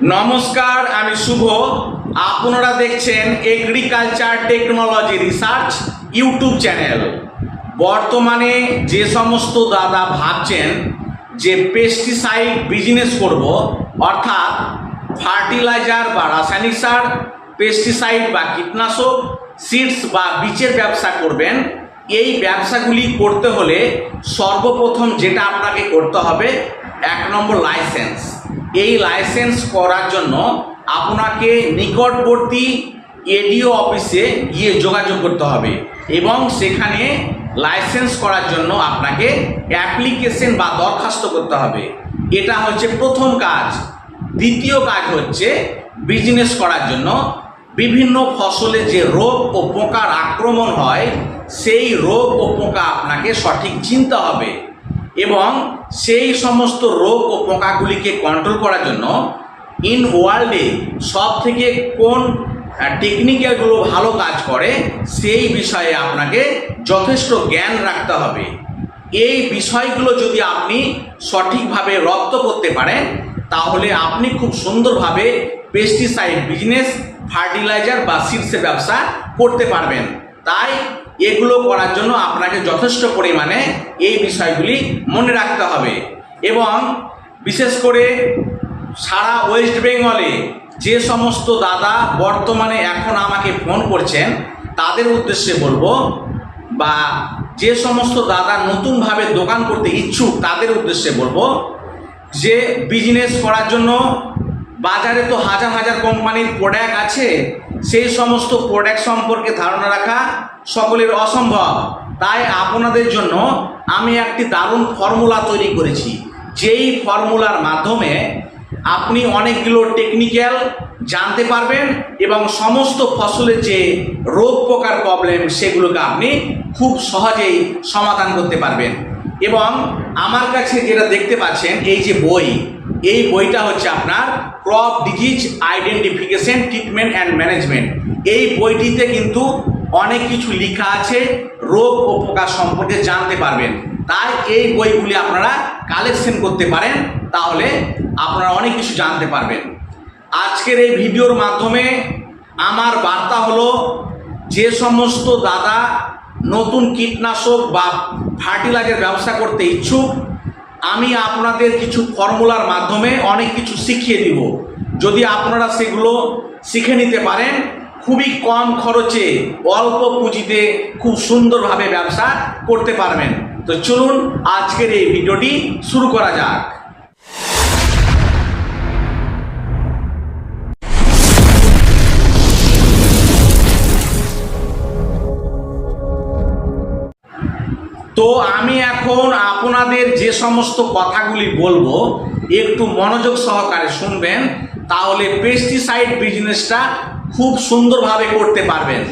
নমস্কার, আমি শুভ। আপনারা দেখছেন agriculture technology research YouTube channel বর্তমানে যে সমস্ত দাদা ভাবছেন যে পেস্টিসাইড বিজনেস করব, অর্থাৎ ফার্টিলাইজার বা রাসায়নিক সার পেস্টিসাইড বা কীটনাশক সিডস বা বীজের ব্যবসা করবেন, এই ব্যবসাগুলি করতে হলে সর্বপ্রথম যেটা আপনাকে করতে হবে এক নম্বর লাইসেন্স এই লাইসেন্স করার জন্য আপনাকে নিকটবর্তী এডিও অফিসে গিয়ে যোগাযোগ করতে হবে এবং সেখানে লাইসেন্স করার জন্য আপনাকে অ্যাপ্লিকেশন বা দরখাস্ত করতে হবে। এটা হচ্ছে প্রথম কাজ। দ্বিতীয় কাজ হচ্ছে বিজনেস করার জন্য বিভিন্ন ফসলে যে রোগ ও পোকার আক্রমণ হয়, সেই রোগ ও পোকা আপনাকে সঠিক চিনতে হবে। এবং সেই সমস্ত রোগ ও পোকাগুলিকে কন্ট্রোল করার জন্য ইন ওয়ার্ল্ডে সব থেকে কোন টেকনিক্যালগুলো ভালো কাজ করে, সেই বিষয়ে আপনাকে যথেষ্ট জ্ঞান রাখতে হবে। এই বিষয়গুলো যদি আপনি সঠিকভাবে রপ্ত করতে পারেন, তাহলে আপনি খুব সুন্দরভাবে পেস্টিসাইড বিজনেস ফার্টিলাইজার বা সিডসের ব্যবসা করতে পারবেন। তাই এগুলো করার জন্য আপনাকে যথেষ্ট পরিমাণে এই বিষয়গুলি মনে রাখতে হবে। এবং বিশেষ করে সারা ওয়েস্ট বেঙ্গলে যে সমস্ত দাদা বর্তমানে এখন আমাকে ফোন করছেন, তাদের উদ্দেশ্যে বলব, বা যে সমস্ত দাদা নতুনভাবে দোকান করতে ইচ্ছুক, তাদের উদ্দেশ্যে বলব যে বিজনেস করার জন্য বাজারে তো হাজার হাজার কোম্পানির প্রোডাক্ট আছে সেই সমস্ত প্রোডাক্ট সম্পর্কে ধারণা রাখা সকলের অসম্ভব। তাই আপনাদের জন্য আমি একটি দারুণ ফর্মুলা তৈরি করেছি। যেই ফর্মুলার মাধ্যমে আপনি অনেকগুলো টেকনিক্যাল জানতে পারবেন এবং সমস্ত ফসলের যে রোগ পোকার প্রবলেম সেগুলোকে আপনি খুব সহজেই সমাধান করতে পারবেন। এবং আমার কাছে যেটা দেখতে পাচ্ছেন, এই যে বই এই বইটা হচ্ছে আপনার crop disease identification treatment and management এই বইটিতে কিন্তু অনেক কিছু লেখা আছে, রোগ ও পোকা সম্পর্কে জানতে পারবেন। তাই এই বইগুলি আপনারা কালেকশন করতে পারেন, তাহলে আপনারা অনেক কিছু জানতে পারবেন। আজকের এই ভিডিওর মাধ্যমে আমার বার্তা হলো, যে সমস্ত দাদা নতুন কীটনাশক বা ফার্টিলাইজার ব্যবসা করতে ইচ্ছুক আমি আপনাদের কিছু ফর্মুলার মাধ্যমে অনেক কিছু শিখিয়ে দিব। যদি আপনারা সেগুলো শিখে নিতে পারেন, খুবই কম খরচে অল্প পুঁজিতে খুব সুন্দরভাবে ব্যবসা করতে পারবেন। তো চলুন আজকের এই ভিডিওটি শুরু করা যাক। তো আমি এখন আপনাদের যে সমস্ত কথাগুলি বলব, একটু মনোযোগ সহকারে শুনবেন, তাহলে পেস্টিসাইড বিজনেসটা খুব সুন্দরভাবে করতে পারবেন।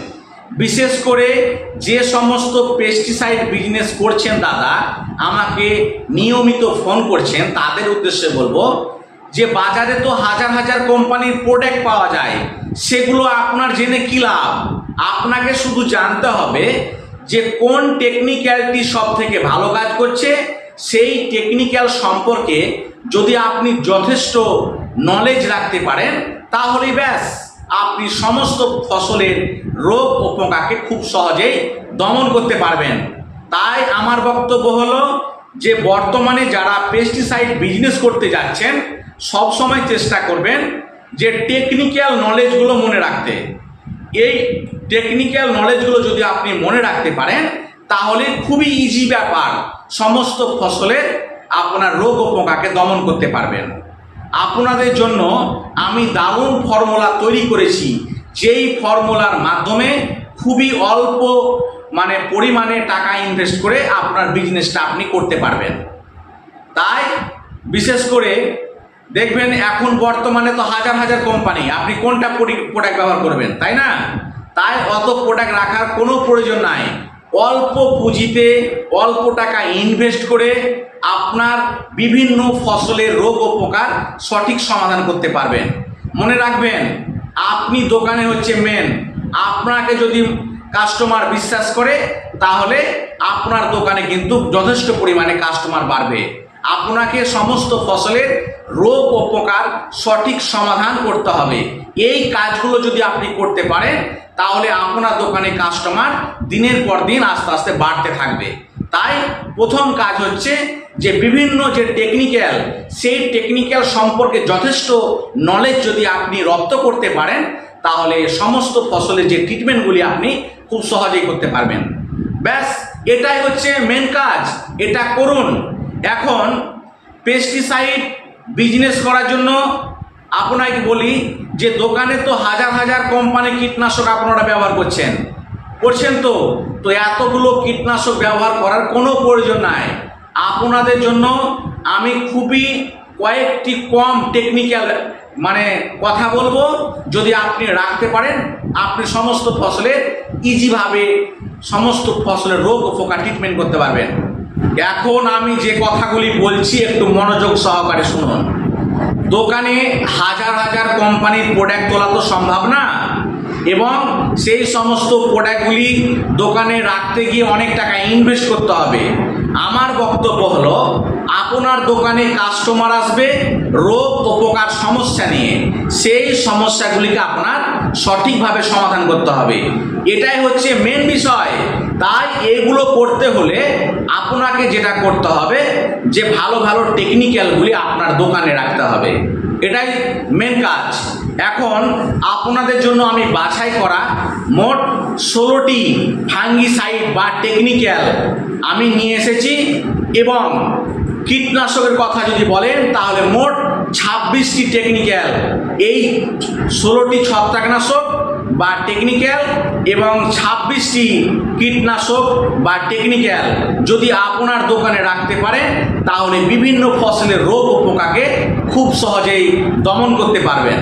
বিশেষ করে যে সমস্ত পেস্টিসাইড বিজনেস করছেন দাদা, আমাকে নিয়মিত ফোন করছেন, তাদের উদ্দেশ্যে বলব যে বাজারে তো হাজার হাজার কোম্পানির প্রোডাক্ট পাওয়া যায়, সেগুলো আপনার জেনে কী লাভ? আপনাকে শুধু জানতে হবে যে কোন টেকনিক্যালটি সব থেকে ভালো কাজ করছে, সেই টেকনিক্যাল সম্পর্কে যদি আপনি যথেষ্ট নলেজ রাখতে পারেন, তাহলেই ব্যাস, আপনি সমস্ত ফসলের রোগ ও পোকাকে খুব সহজেই দমন করতে পারবেন। তাই আমার বক্তব্য হলো যে, বর্তমানে যারা পেস্টিসাইড বিজনেস করতে যাচ্ছেন, সবসময় চেষ্টা করবেন যে টেকনিক্যাল নলেজগুলো মনে রাখতে। এই টেকনিক্যাল নলেজগুলো যদি আপনি মনে রাখতে পারেন, তাহলে খুবই ইজি ব্যাপার। সমস্ত ফসলের আপনার রোগ ও পোকাকে দমন করতে পারবেন। আপনাদের জন্য আমি দারুণ ফর্মুলা তৈরি করেছি। যেই ফর্মুলার মাধ্যমে খুবই অল্প মানে পরিমাণে টাকা ইনভেস্ট করে আপনার বিজনেসটা আপনি করতে পারবেন। তাই, বিশেষ করে দেখবেন এখন বর্তমানে তো হাজার হাজার কোম্পানি আপনি কোনটা প্রোডাক্ট ব্যবহার করবেন, তাই না? তাই অত প্রোডাক্ট রাখার কোনো প্রয়োজন নাই। অল্প পুঁজিতে অল্প টাকা ইনভেস্ট করে আপনার বিভিন্ন ফসলের রোগ ও পোকার সঠিক সমাধান করতে পারবেন। মনে রাখবেন, আপনি দোকানে হচ্ছে মেন আপনাকে যদি কাস্টমার বিশ্বাস করে, তাহলে আপনার দোকানে কিন্তু যথেষ্ট পরিমাণে কাস্টমার বাড়বে। আপনাকে সমস্ত ফসলের রোগ ও পোকার সঠিক সমাধান করতে হবে। এই কাজগুলো যদি আপনি করতে পারেন, তাহলে আপনার দোকানে কাস্টমার দিনের পর দিন আস্তে আস্তে বাড়তে থাকবে। তাই প্রথম কাজ হচ্ছে যে বিভিন্ন যে টেকনিক্যাল সেই টেকনিক্যাল সম্পর্কে যথেষ্ট নলেজ যদি আপনি রপ্ত করতে পারেন, তাহলে সমস্ত ফসলের যে ট্রিটমেন্টগুলি আপনি খুব সহজেই করতে পারবেন। ব্যাস, এটাই হচ্ছে মেন কাজ। এটা করুন। এখন পেস্টিসাইড বিজনেস করার জন্য আপনাকে বলি যে দোকানে তো হাজার হাজার কোম্পানি কীটনাশক আপনারা ব্যবহার করছেন। করছেন তো? তো এতগুলো কীটনাশক ব্যবহার করার কোনো প্রয়োজন নাই। আপনাদের জন্য আমি খুবই কয়েকটি কম টেকনিক্যাল মানে কথা বলব। যদি আপনি রাখতে পারেন, আপনি সমস্ত ফসলের ইজিভাবে সমস্ত ফসলের রোগ ও পোকা ট্রিটমেন্ট করতে পারবেন। এখন আমি যে কথাগুলি বলছি, একটু মনোযোগ সহকারে শুনুন। দোকানে হাজার হাজার কোম্পানির প্রোডাক্ট তোলা তো সম্ভব না। এবং সেই সমস্ত প্রোডাক্টগুলি দোকানে রাখতে গিয়ে অনেক টাকা ইনভেস্ট করতে হবে। আমার বক্তব্য হলো, আপনার দোকানে কাস্টমার আসবে, রোগ উপকার সমস্যা নিয়ে। সেই সমস্যাগুলিকে আপনার সঠিকভাবে সমাধান করতে হবে। এটাই হচ্ছে মেন বিষয়। তাই এগুলো করতে হলে আপনাকে যেটা করতে হবে, যে ভালো ভালো টেকনিক্যালগুলি আপনার দোকানে রাখতে হবে। এটাই মেন কাজ। এখন আপনাদের জন্য আমি বাছাই করা মোট ষোলোটি ফাঙ্গিসাইড বা টেকনিক্যাল আমি নিয়ে এসেছি এবং কীটনাশকের কথা যদি বলেন, তাহলে মোট ছাব্বিশটি টেকনিক্যাল এই ষোলোটি ছত্রাকনাশক বা টেকনিক্যাল এবং ছাব্বিশটি কীটনাশক বা টেকনিক্যাল যদি আপনার দোকানে রাখতে পারে, তাহলে বিভিন্ন ফসলের রোগ পোকাকে খুব সহজেই দমন করতে পারবেন।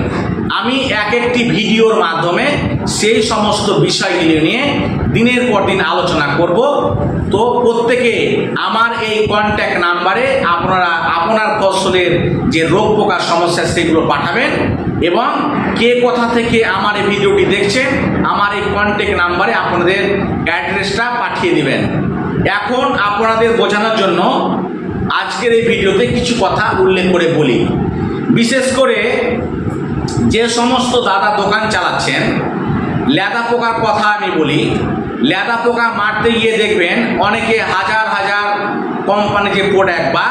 আমি এক একটি ভিডিওর মাধ্যমে সেই সমস্ত বিষয়গুলি নিয়ে দিনের পর দিন আলোচনা করব। তো প্রত্যেকে আমার এই কন্ট্যাক্ট নাম্বারে আপনারা আপনার ফসলের যে রোগ পোকার সমস্যা, সেগুলো পাঠাবেন এবং কে কোথা থেকে আমার এই ভিডিওটি দেখছেন আমার এই কন্ট্যাক্ট নাম্বারে আপনাদের অ্যাড্রেসটা পাঠিয়ে দিবেন। এখন আপনাদের বোঝানোর জন্য আজকের এই ভিডিওতে কিছু কথা উল্লেখ করে বলি। বিশেষ করে যে সমস্ত দাদা দোকান চালাচ্ছেন, লেদা পোকার কথা আমি বলি লেদা পোকা মারতে গিয়ে দেখবেন অনেকে হাজার হাজার কোম্পানি যে প্রোডাক্ট বা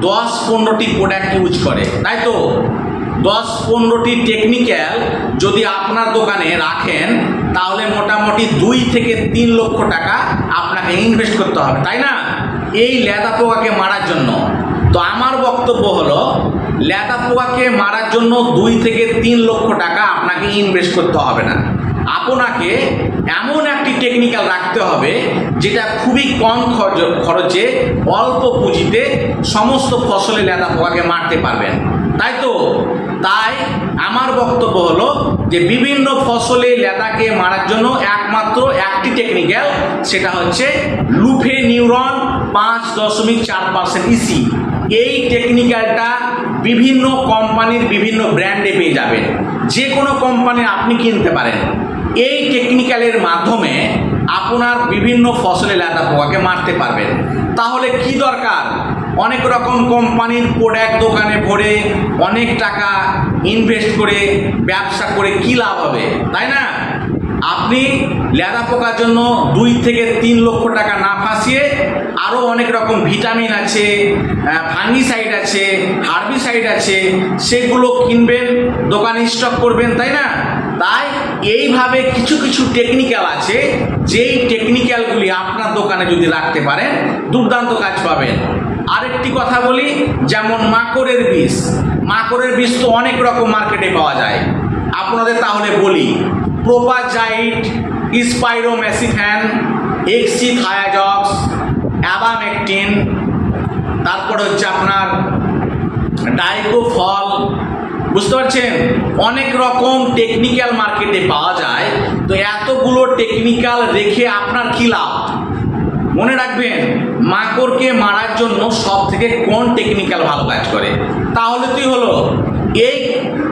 দশ পনেরোটি প্রোডাক্ট ইউজ করে, তাই তো? দশ পনেরোটি টেকনিক্যাল যদি আপনার দোকানে রাখেন, তাহলে মোটামুটি দুই থেকে তিন লক্ষ টাকা আপনাকে ইনভেস্ট করতে হবে, তাই না? এই লেদা পোকাকে মারার জন্য। তো আমার বক্তব্য হলো লেদা পোকাকে মারার জন্য দুই থেকে তিন লক্ষ টাকা আপনাকে ইনভেস্ট করতে হবে না। আপনাকে এমন একটি টেকনিক্যাল রাখতে হবে, যেটা খুবই কম খরচ- খরচে অল্প পুঁজিতে সমস্ত ফসলে লেদা পোকাকে মারতে পারবেন। তাই তো? তাই আমার বক্তব্য হলো যে বিভিন্ন ফসলে লেদাকে মারার জন্য একমাত্র একটি টেকনিক্যাল সেটা হচ্ছে লুফে নিউরন পাঁচ দশমিক চার পার্সেন্ট ইসি এই টেকনিক্যালটা বিভিন্ন কোম্পানির বিভিন্ন ব্র্যান্ডে পেয়ে যাবেন। যে কোনো কোম্পানি আপনি কিনতে পারেন। এই টেকনিক্যালের মাধ্যমে আপনার বিভিন্ন ফসলে লেদা পোকাকে মারতে পারবেন। তাহলে কি দরকার? অনেক রকম কোম্পানির প্রোডাক্ট দোকানে ভরে অনেক টাকা ইনভেস্ট করে ব্যবসা করে কি লাভ হবে, তাই না? আপনি লেদা পোকার জন্য দুই থেকে তিন লক্ষ টাকা না ফাঁসিয়ে আরও অনেক রকম ভিটামিন আছে ফাঙ্গিসাইড আছে হার্বিসাইড আছে, সেগুলো কিনবেন, দোকানে স্টক করবেন, তাই না? তাই এইভাবে কিছু কিছু টেকনিক্যাল আছে, যেই টেকনিক্যালগুলি আপনার দোকানে যদি রাখতে পারেন, দুর্দান্ত কাজ পাবেন। আরেকটি কথা বলি, যেমন মাকড়ের বিষ মাকড়ের বিষ তো অনেক রকম মার্কেটে পাওয়া যায়। আপনাদের তাহলে বলি, প্রোপাজাইট স্পাইরোমেসিফ্যান এক্সি থায়াজক্স অ্যাবামেকটিন, তারপর হচ্ছে আপনার ডাইকোফল বুঝতে পারছেন? অনেক রকম টেকনিক্যাল মার্কেটে পাওয়া যায়। তো এতগুলো টেকনিক্যাল রেখে আপনার কী লাভ? মনে রাখবেন, মাকড়কে মারার জন্য সব থেকে কোন টেকনিক্যাল ভালো কাজ করে? তাহলে তুই হলো? এই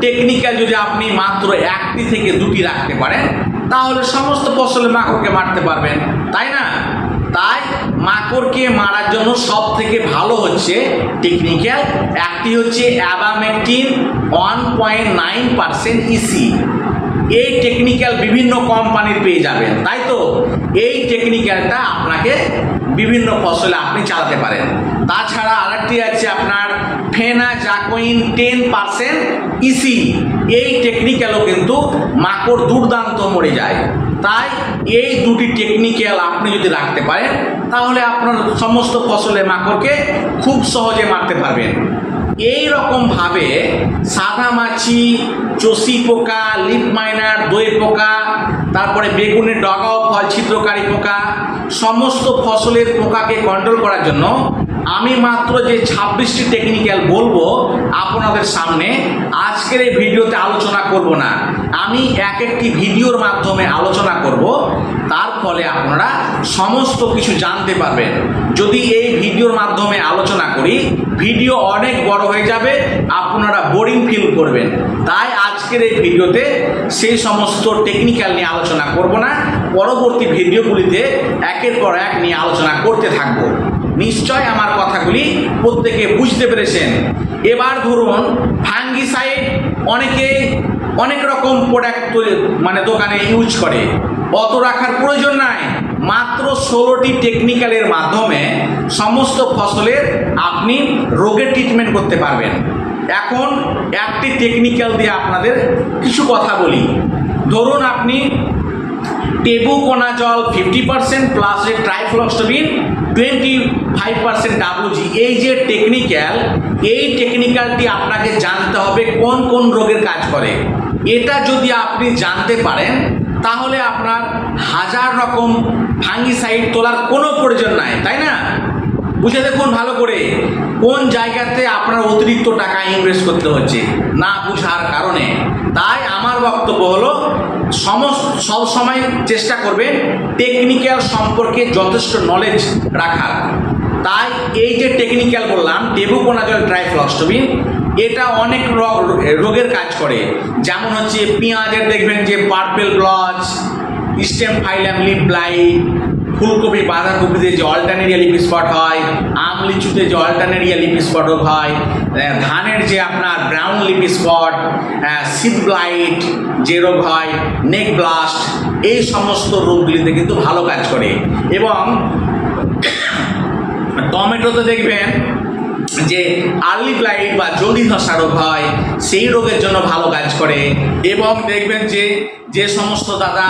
টেকনিক্যাল যদি আপনি মাত্র একটি থেকে দুটি রাখতে পারেন, তাহলে সমস্ত ফসলে মাকড়কে মারতে পারবেন। তাই না? তাই মাকড়কে মারার জন্য সব থেকে ভালো হচ্ছে টেকনিক্যাল একটি হচ্ছে abamectin one point nine percent EC এই টেকনিক্যাল বিভিন্ন কোম্পানির পেয়ে যাবেন, তাই তো? এই টেকনিক্যালটা আপনাকে বিভিন্ন ফসলে আপনি চালাতে পারেন। তাছাড়া আরেকটি আছে আপনার ফেনা জাকোইন, টেন পার্সেন্ট ইসি এই টেকনিক্যালও কিন্তু মাকড় দুর্দান্ত মরে যায়। তাই এই দুটি টেকনিক্যাল আপনি যদি রাখতে পারেন, তাহলে আপনার সমস্ত ফসলে মাকড়কে খুব সহজে মারতে পারবেন। এই রকম ভাবে সাদা মাছি, চষি পোকা, লিপ মাইনার দই পোকা, তারপরে বেগুনের ডগাও ফল, ছিদ্রকারী পোকা, সমস্ত ফসলের পোকাকে কন্ট্রোল করার জন্য আমি মাত্র যে ছাব্বিশটি টেকনিক্যাল বলব আপনাদের সামনে, আজকের এই ভিডিওতে আলোচনা করব না। আমি এক একটি ভিডিওর মাধ্যমে আলোচনা করব। তার ফলে আপনারা সমস্ত কিছু জানতে পারবেন। যদি এই ভিডিওর মাধ্যমে আলোচনা করি, ভিডিও অনেক বড় হয়ে যাবে, আপনারা বোরিং ফিল করবেন। তাই আজকের এই ভিডিওতে সেই সমস্ত টেকনিক্যাল নিয়ে আলোচনা করব না। পরবর্তী ভিডিওগুলিতে একের পর এক নিয়ে আলোচনা করতে থাকব। নিশ্চয় আমার কথাগুলি প্রত্যেকে বুঝতে পেরেছেন। এবার ধরুন ফাঙ্গিসাইড অনেকে অনেক রকম প্রোডাক্ট মানে দোকানে ইউজ করে। অত রাখার প্রয়োজন নাই। মাত্র ষোলোটি টেকনিক্যালের মাধ্যমে সমস্ত ফসলের আপনি রোগের ট্রিটমেন্ট করতে পারবেন। এখন একটি টেকনিক্যাল দিয়ে আপনাদের কিছু কথা বলি। ধরুন আপনি টেবুকোনা জল ফিফটি পার্সেন্ট প্লাস যে trifloxystrobin twenty five percent WG এই যে টেকনিক্যাল এই টেকনিক্যালটি আপনাকে জানতে হবে কোন কোন রোগের কাজ করে। এটা যদি আপনি জানতে পারেন তাহলে আপনার হাজার রকম ফাঙ্গিসাইড তোলার কোনো প্রয়োজন নাই, তাই না? বুঝে দেখুন ভালো করে কোন জায়গাতে আপনার অতিরিক্ত টাকা ইনভেস্ট করতে হচ্ছে, না বুঝার কারণে। তাই আমার বক্তব্য হলো, সমস্ত, সব সময় চেষ্টা করবেন টেকনিক্যাল সম্পর্কে যথেষ্ট নলেজ রাখার। তাই এই যে টেকনিক্যাল বললাম, টেবুকোনাজল ট্রাইফ্লক্সটোবিন এটা অনেক রোগের কাজ করে। যেমন হচ্ছে পেঁয়াজের দেখবেন যে purple blotch stemphylium leaf blight ফুলকপি, বাঁধাকপিতে যে অল্টারনেরিয়া লিপ স্পট হয়, আম, লিচুতে যে অল্টারনেরিয়া লিপ স্পট হয় ধানের যে আপনার brown leaf spot seed blight যে রোগ হয় নেক ব্লাস্ট এই সমস্ত রোগগুলিতে কিন্তু ভালো কাজ করে। এবং টমেটোতে দেখবেন যে আর্লি ব্লাইট বা জলদি ধসা রোগ হয়, সেই রোগের জন্য ভালো কাজ করে। এবং দেখবেন যে যে সমস্ত দাদা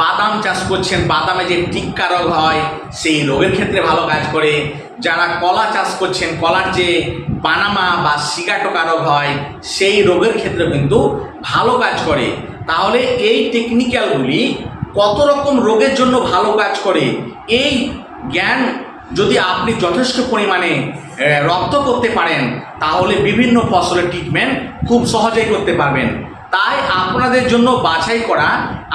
বাদাম চাষ করছেন, বাদামে যে টিক্কা রোগ হয়, সেই রোগের ক্ষেত্রে ভালো কাজ করে। যারা কলা চাষ করছেন, কলার যে পানামা বা সিগাটোকা রোগ হয়, সেই রোগের ক্ষেত্রে কিন্তু ভালো কাজ করে। তাহলে এই টেকনিক্যালগুলি কত রকম রোগের জন্য ভালো কাজ করে, এই জ্ঞান যদি আপনি যথেষ্ট পরিমাণে রপ্ত করতে পারেন, তাহলে বিভিন্ন ফসলের ট্রিটমেন্ট খুব সহজেই করতে পারবেন। তাই আপনাদের জন্য বাছাই করা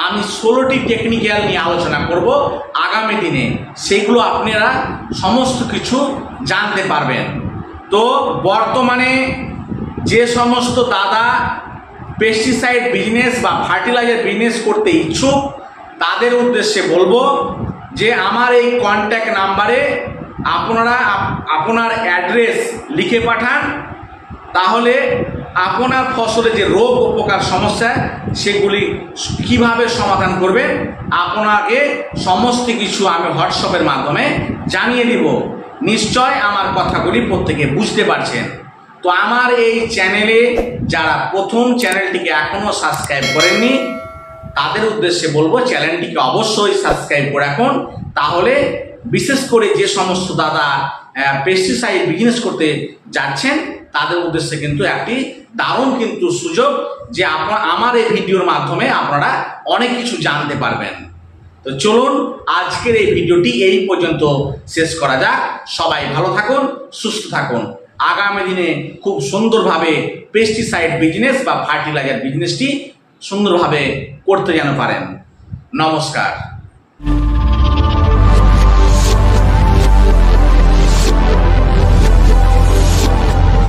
আমি ষোলোটি টেকনিক্যাল নিয়ে আলোচনা করব আগামী দিনে। সেগুলো আপনারা সমস্ত কিছু জানতে পারবেন। তো বর্তমানে যে সমস্ত দাদা পেস্টিসাইড বিজনেস বা ফার্টিলাইজার বিজনেস করতে ইচ্ছুক, তাদের উদ্দেশ্যে বলব যে আমার এই কন্ট্যাক্ট নাম্বারে আপনারা আপনার অ্যাড্রেস লিখে পাঠান, তাহলে আপনার ফসলে যে রোগ উপকার সমস্যা, সেগুলি কীভাবে সমাধান করবেন আপনাকে সমস্ত কিছু আমি হোয়াটসঅ্যাপের মাধ্যমে জানিয়ে দিব। নিশ্চয় আমার কথাগুলি প্রত্যেকে বুঝতে পারছেন। তো আমার এই চ্যানেলে যারা প্রথম চ্যানেলটিকে এখনও সাবস্ক্রাইব করেননি তাদের উদ্দেশ্যে বলব চ্যানেলটিকে অবশ্যই সাবস্ক্রাইব করে রাখুন। তাহলে বিশেষ করে যে সমস্ত দাদা পেস্টিসাইড বিজনেস করতে যাচ্ছেন, তাদের উদ্দেশ্যে কিন্তু একটি দারুণ কিন্তু সুযোগ যে আপনার, আমার এই ভিডিওর মাধ্যমে আপনারা অনেক কিছু জানতে পারবেন। তো চলুন, আজকের এই ভিডিওটি এই পর্যন্ত শেষ করা যাক। সবাই ভালো থাকুন, সুস্থ থাকুন। আগামী দিনে খুব সুন্দরভাবে পেস্টিসাইড বিজনেস বা ফার্টিলাইজার বিজনেসটি সুন্দরভাবে করতে যেন পারেন। নমস্কার।